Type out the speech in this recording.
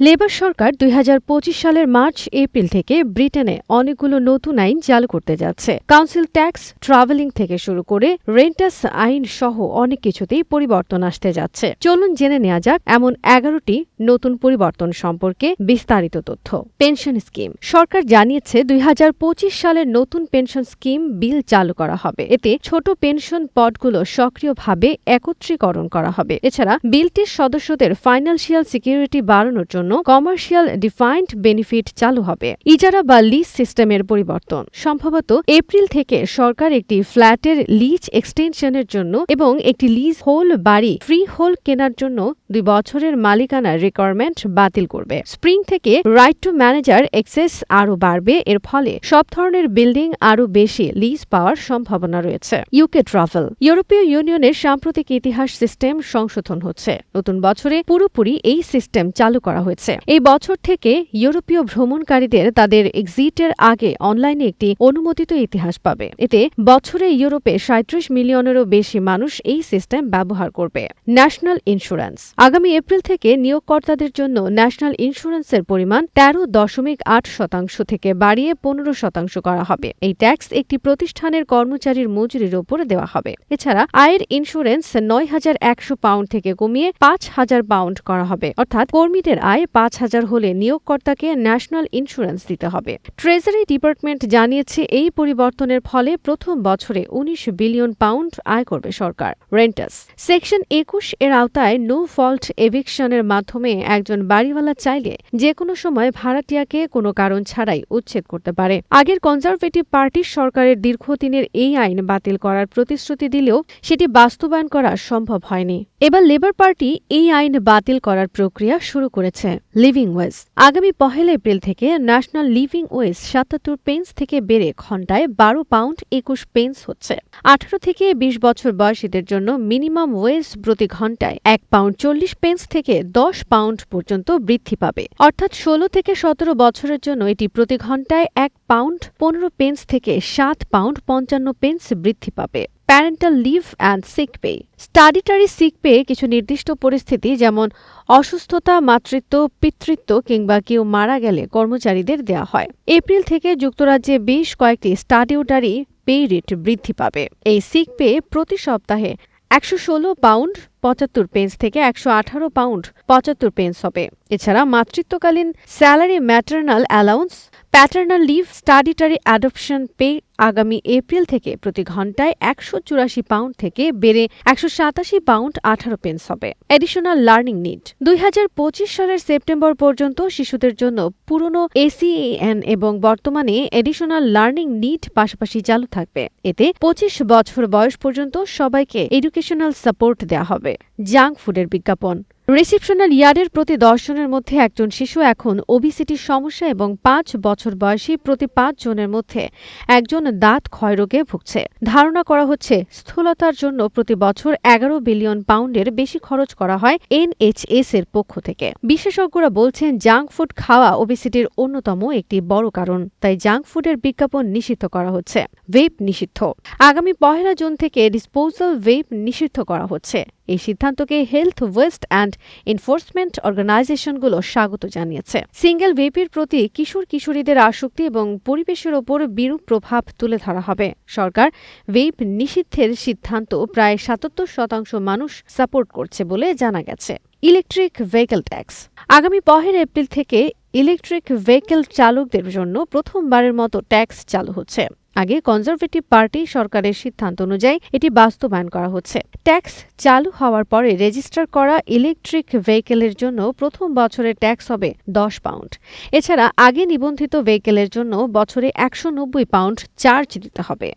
Labour সরকার দুই হাজার পঁচিশ সালের মার্চ, এপ্রিল থেকে ব্রিটেনে অনেকগুলো নতুন আইন চালু করতে যাচ্ছে। কাউন্সিল ট্যাক্স, ট্রাভেলিং থেকে শুরু করে রেন্টাস আইন সহ অনেক কিছুতেই পরিবর্তন আসতে যাচ্ছে। চলুন জেনে নেওয়া যাক এমন এগারোটি নতুন পরিবর্তন সম্পর্কে বিস্তারিত তথ্য। Pension scheme. সরকার জানিয়েছে দুই হাজার পঁচিশ সালের নতুন পেনশন স্কিম বিল চালু করা হবে। এতে ছোট পেনশন পদগুলো সক্রিয়ভাবে একত্রীকরণ করা হবে। এছাড়া বিলটির সদস্যদের ফাইন্যান্সিয়াল সিকিউরিটি বাড়ানোর জন্য কমার্শিয়াল ডিফাইন্ড বেনিফিট চালু হবে। ইজারা বা লিজ সিস্টেমের পরিবর্তন। সম্ভবত এপ্রিল থেকে সরকার একটি ফ্ল্যাটের লিজ এক্সটেনশনের জন্য এবং একটি লিজ হোল বাড়ি ফ্রি হোল কেনার জন্য দুই বছরের মালিকানার রিকোয়ারমেন্ট বাতিল করবে। স্প্রিং থেকে রাইট টু ম্যানেজার এক্সেস আরও বাড়বে। এর ফলে সব ধরনের বিল্ডিং আরও বেশি লিজ পাওয়ার সম্ভাবনা রয়েছে। ইউকে ট্রাভেল ইউরোপীয় ইউনিয়নের সাম্প্রতিক ইতিহাস সিস্টেম সংশোধন হচ্ছে। নতুন বছরে পুরোপুরি এই সিস্টেম চালু করা হয়েছে। এই বছর থেকে ইউরোপীয় ভ্রমণকারীদের তাদের এক্সিটের আগে অনলাইনে একটি অনুমোদিত ইতিহাস পাবে। এতে বছরে ইউরোপে সাঁত্রিশ মিলিয়নেরও বেশি মানুষ এই সিস্টেম ব্যবহার করবে। National insurance. আগামী এপ্রিল থেকে নিয়োগকর্তাদের জন্য ন্যাশনাল ইন্স্যুরেন্সের পরিমাণ তেরো দশমিক আট শতাংশ থেকে বাড়িয়ে পনেরো শতাংশ করা হবে। এই ট্যাক্স একটি প্রতিষ্ঠানের কর্মচারীর মজুরির ওপর দেওয়া হবে। এছাড়া আয়ের ইন্স্যুরেন্স নয় হাজার একশো পাউন্ড থেকে কমিয়ে পাঁচ হাজার পাউন্ড করা হবে। অর্থাৎ কর্মীদের আয় পাঁচ হাজার হলে নিয়োগকর্তাকে ন্যাশনাল ইন্স্যুরেন্স দিতে হবে। ট্রেজারি ডিপার্টমেন্ট জানিয়েছে এই পরিবর্তনের ফলে প্রথম বছরে উনিশ বিলিয়ন পাউন্ড আয় করবে সরকার। রেন্টাস সেকশন একুশ এর আওতায় নো ফল্ট এভিকশনের মাধ্যমে একজন বাড়িওয়ালা চাইলে যে কোনো সময় ভাড়াটিয়াকে কোনো কারণ ছাড়াই উচ্ছেদ করতে পারে। আগের কনজারভেটিভ পার্টির সরকারের দীর্ঘদিনের এই আইন বাতিল করার প্রতিশ্রুতি দিলেও সেটি বাস্তবায়ন করা সম্ভব হয়নি। এবার লেবার পার্টি এই আইন বাতিল করার প্রক্রিয়া শুরু করেছে। লিভিং ওয়েজ আগামী পহেলা এপ্রিল থেকে ন্যাশনাল লিভিং ওয়েজ সাতাত্তর পেন্স থেকে বেড়ে ঘন্টায় বারো পাউন্ড একুশ পেন্স হচ্ছে। আঠারো থেকে বিশ বছর বয়সীদের জন্য মিনিমাম ওয়েজ প্রতি ঘন্টায় এক পাউন্ড চল্লিশ পেন্স থেকে দশ পাউন্ড পর্যন্ত বৃদ্ধি পাবে। অর্থাৎ ষোলো থেকে সতেরো বছরের জন্য এটি প্রতি ঘন্টায় এক পাউন্ড পনেরো পেন্স থেকে সাত পাউন্ড পঞ্চান্ন পেন্স বৃদ্ধি পাবে। Parental leave and sick pay. Statutory sick pay কিছু নির্দিষ্ট পরিস্থিতি, যেমন অসুস্থতা, মাতৃত্ব, পিতৃত্ব কিংবা কেউ মারা গেলে কর্মচারীদের দেওয়া হয়। এপ্রিল থেকে যুক্তরাজ্যে বেশ কয়েকটি স্টাডিউটারি পে রেট বৃদ্ধি পাবে। এই সিক পে প্রতি সপ্তাহে একশো ষোলো পাউন্ড পঁচাত্তর পেন্স থেকে একশো আঠারো পাউন্ড পঁচাত্তর পেন্স হবে। এছাড়া মাতৃত্বকালীন salary maternal allowance paternal leave statutory adoption pay আগামী এপ্রিল থেকে প্রতি ঘন্টায় একশো চুরাশি পাউন্ড থেকে বেড়ে একশো সাতাশি পাউন্ড আঠারো পেন্স হবে। এডিশনাল লার্নিং নিড দুই হাজার পঁচিশ সালের সেপ্টেম্বর পর্যন্ত শিশুদের জন্য পুরনো এসিএএন এবং বর্তমানে এডিশনাল লার্নিং নিড পাশাপাশি চালু থাকবে। এতে পঁচিশ বছর বয়স পর্যন্ত সবাইকে এডুকেশনাল সাপোর্ট দেওয়া হবে। জাঙ্ক ফুডের বিজ্ঞাপন। রিসিপশনাল ইয়ার্ডের প্রতি দশজনের মধ্যে একজন শিশু এখন ওবিসিটির সমস্যা এবং পাঁচ বছর বয়সী প্রতি পাঁচ জনের মধ্যে একজন দাঁত ক্ষয়রোগে ভুগছে। ধারণা করা হচ্ছে, স্থূলতার জন্য প্রতি বছর এগারো বিলিয়ন পাউন্ডের বেশি খরচ করা হয় এনএইচএস এর পক্ষ থেকে। বিশেষজ্ঞরা বলছেন, জাঙ্ক ফুড খাওয়া ওবিসিটির অন্যতম একটি বড় কারণ, তাই জাঙ্ক ফুডের বিজ্ঞাপন নিষিদ্ধ করা হচ্ছে। ভেপ নিষিদ্ধ। আগামী পহেলা জুন থেকে ডিসপোজাল ভেপ নিষিদ্ধ করা হচ্ছে। এই সিদ্ধান্তকে হেলথ ওয়েস্ট অ্যান্ড এনফোর্সমেন্ট অর্গানাইজেশনগুলো স্বাগত জানিয়েছে। সিঙ্গেল ভেপির প্রতি কিশোর কিশোরীদের আসক্তি এবং পরিবেশের ওপর বিরূপ প্রভাব তুলে ধরা হবে। সরকার ভেপ নিষিদ্ধের সিদ্ধান্ত প্রায় সাতাত্তর শতাংশ মানুষ সাপোর্ট করছে বলে জানা গেছে। ইলেকট্রিক ভেহিকেল ট্যাক্স আগামী পহেলা এপ্রিল থেকে ইলেকট্রিক ভেহিকেল চালকদের জন্য প্রথমবারের মতো ট্যাক্স চালু হচ্ছে। আগে কনজারভেটিভ পার্টি সরকারের সিদ্ধান্ত অনুযায়ী এটি বাস্তবায়ন করা হচ্ছে। ট্যাক্স চালু হওয়ার পরে রেজিস্টার করা ইলেকট্রিক ভেহিকেলের জন্য প্রথম বছরে ট্যাক্স হবে দশ পাউন্ড। এছাড়া আগে নিবন্ধিত ভেহিকেলের জন্য বছরে একশো নব্বই পাউন্ড চার্জ দিতে হবে।